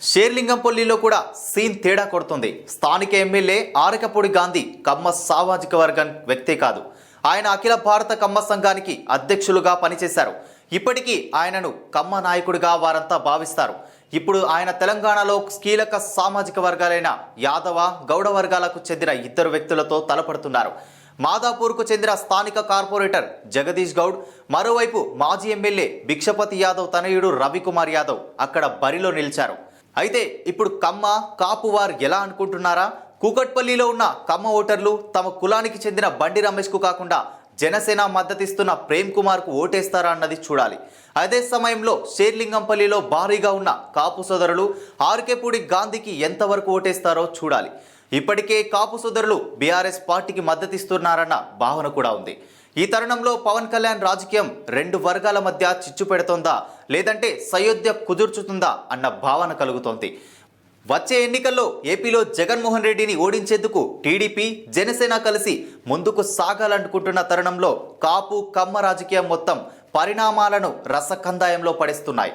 షేర్లింగంపల్లిలో కూడా సీన్ తేడా కొడుతుంది. స్థానిక ఎమ్మెల్యే ఆరకపూడి గాంధీ కమ్మ సామాజిక వర్గం వ్యక్తే కాదు. ఆయన అఖిల భారత కమ్మ సంఘానికి అధ్యక్షులుగా పనిచేశారు. ఇప్పటికీ ఆయనను కమ్మ నాయకుడిగా వారంతా భావిస్తారు. ఇప్పుడు ఆయన తెలంగాణలో కీలక సామాజిక వర్గాలైన యాదవ గౌడ వర్గాలకు చెందిన ఇద్దరు వ్యక్తులతో తలపడుతున్నారు. మాదాపూర్కు చెందిన స్థానిక కార్పొరేటర్ జగదీష్ గౌడ్ మరోవైపు మాజీ ఎమ్మెల్యే భిక్షపతి యాదవ్ తనయుడు రవికుమార్ యాదవ్ అక్కడ బరిలో నిలిచారు. అయితే ఇప్పుడు కమ్మ కాపు వారు ఎలా అనుకుంటున్నారా? కూకట్పల్లిలో ఉన్న కమ్మ ఓటర్లు తమ కులానికి చెందిన బండి రమేష్కు కాకుండా జనసేన మద్దతిస్తున్న ప్రేమ్ కుమార్కు ఓటేస్తారా అన్నది చూడాలి. అదే సమయంలో షేర్లింగంపల్లిలో భారీగా ఉన్న కాపు సోదరులు ఆర్కేపూడి గాంధీకి ఎంతవరకు ఓటేస్తారో చూడాలి. ఇప్పటికే కాపు సోదరులు బీఆర్ఎస్ పార్టీకి మద్దతిస్తున్నారన్న భావన కూడా ఉంది. ఈ తరుణంలో పవన్ కళ్యాణ్ రాజకీయం రెండు వర్గాల మధ్య చిచ్చు పెడుతోందా? లేదంటే సయోధ్య కుదుర్చుతుందా? అన్న భావన కలుగుతోంది. వచ్చే ఎన్నికల్లో ఏపీలో జగన్మోహన్ రెడ్డిని ఓడించేందుకు టీడీపీ జనసేన కలిసి ముందుకు సాగాలనుకుంటున్న తరుణంలో కాపు కమ్మ రాజకీయం మొత్తం పరిణామాలను రసకందాయంలో పడేస్తున్నాయి.